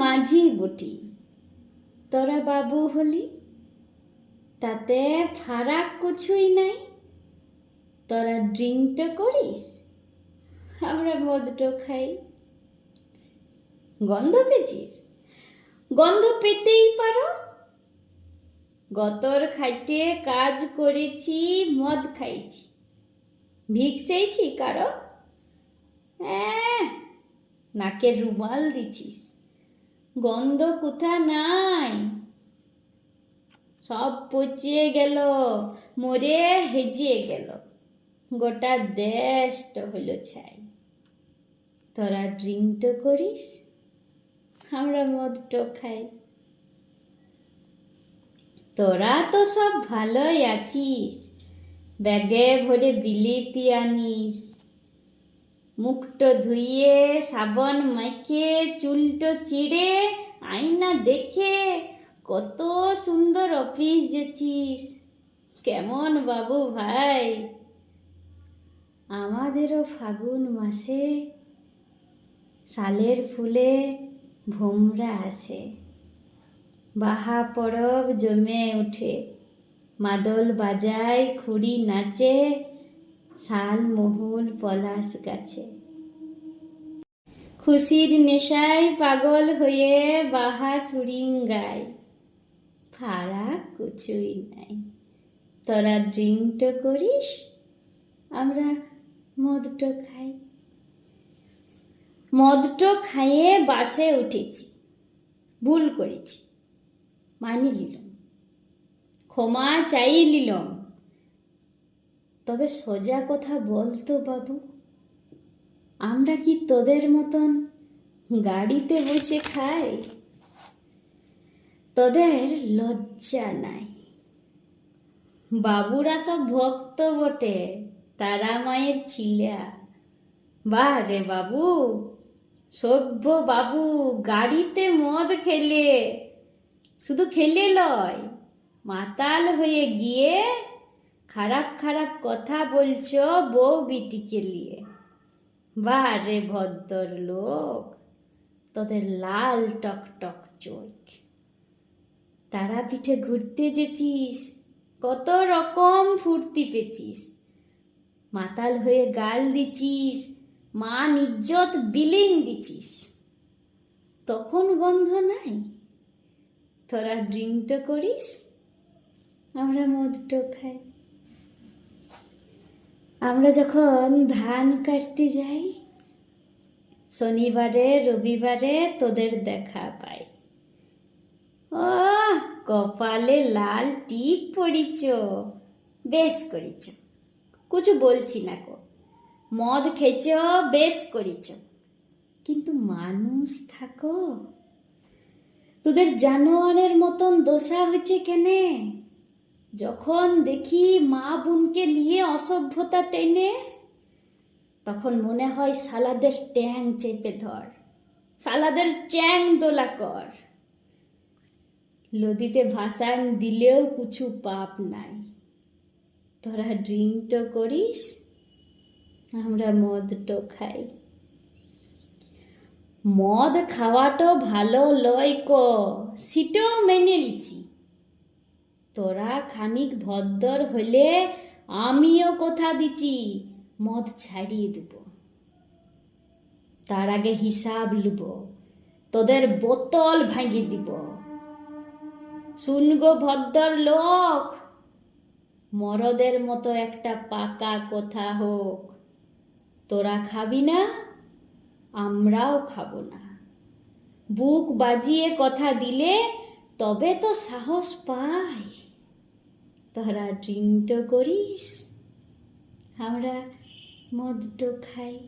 মাঝি বটি তোরা বাবু হলি তাতে ফারাক কিছুই নাই। তোরা ড্রিঙ্কটা করিস আমরা মদটো খাই। গন্ধ পেয়েছিস? গন্ধ পেতেই পারো। গতর খাইটে কাজ করেছি মদ খাইছি। ভিক চাইছি কারও? অ্যাঁ, নাকের রুমাল দিছিস। গন্ধ কোথা নাই? সব পচিয়ে গেল, মরে হেজিয়ে গেল। গোটা দেশটা হইল ছাই। তোরা ড্রিঙ্কটা করিস, আমরা মদটো খাই। তোরা তো সব ভালোই আছিস, ব্যাগে ভরে বিলিতি আনিস। মুখটো ধুইয়ে, সাবন মাখে চুলটো চিড়ে, আয়না দেখে কত সুন্দর অফিস যেছিস কেমন বাবু ভাই? আমাদেরও ফাগুন মাসে সালের ফুলে ভোমরা আসে। বাহা পরব জমে ওঠে, মাদল বাজায়, খুঁড়ি নাচে, শাল মহুল পলাশ গাছে। খুশির নেশায় পাগল হয়ে বাহা সুরিঙ্গায় ফারাক কিছুই নাই। তোরা ড্রিঙ্কটো করিস, আমরা মদটো খাই। মদটো খাইয়ে বাসে উঠেছি, ভুল করেছি, মানি নিলাম। ক্ষমা চাই নিলাম। তবে সোজা কথা বলতো বাবু আমরা কি তোদের মতন গাড়িতে বসে খাই? তোদের লজ্জা নাই। বাবুরা সব ভক্ত বটে, তারা মায়ের ছিলা বাহ রে বাবু, সভ্য বাবু, গাড়িতে মদ খেলে, শুধু খেলে লয়। মাতাল হয়ে গিয়ে খারাপ খারাপ কথা বলছো বউ বিটিকে নিয়ে। বাহ রে ভদ্র লোক, তোদের লাল টক টক চোখ। তারা পিঠে ঘুরতে যেছিস কত রকম ফুর্তি পেছিস মাতাল হয়ে গাল দিছিস মান ইজ্জত বিলিং দিছিস তখন গন্ধ নাই? তোরা ড্রিঙ্কটা করিস, আমরা মদটো খাই। আমরা যখন ধান কাটতে যাই, শনিবারে, রবিবারে তোদের দেখা পাই। ও কপালে লাল টিপ পড়িছ বেশ করিছ কিছু বলছি না কো মদ খেয়েছ, বেশ করিছ কিন্তু মানুষ থাকো। তোদের জানোয়ারের মতন দোষা হচ্ছে কেনে? যখন দেখি মা বোনকে নিয়ে অসভ্যতা টেনে, তখন মনে হয় সালাদের ট্যাং চেপে ধর, সালাদের চ্যাং দোলা কর। লদিতে ভাসান দিলেও কিছু পাপ নাই। তোরা ড্রিঙ্কটো করিস, আমরা মদটো খাই। মদ খাওয়াটো ভালো লয় ক সিটাও মেনে লিছি তোরা খানিক ভদ্দর হলে আমিও কথা দিচ্ছি। মদ ছাড়িয়ে দেব। তার আগে হিসাব লুব। তোদের বোতল ভাঙিয়ে দিব। শুনগো ভদ্দর লোক। মরদের মতো একটা পাকা কথা হোক। তোরা খাবি না, আমরাও খাব না। বুক বাজিয়ে কথা দিলে তবে তো সাহস পাই। তোরা ড্রিঙ্কটো করিস আমরা মদটো খাই।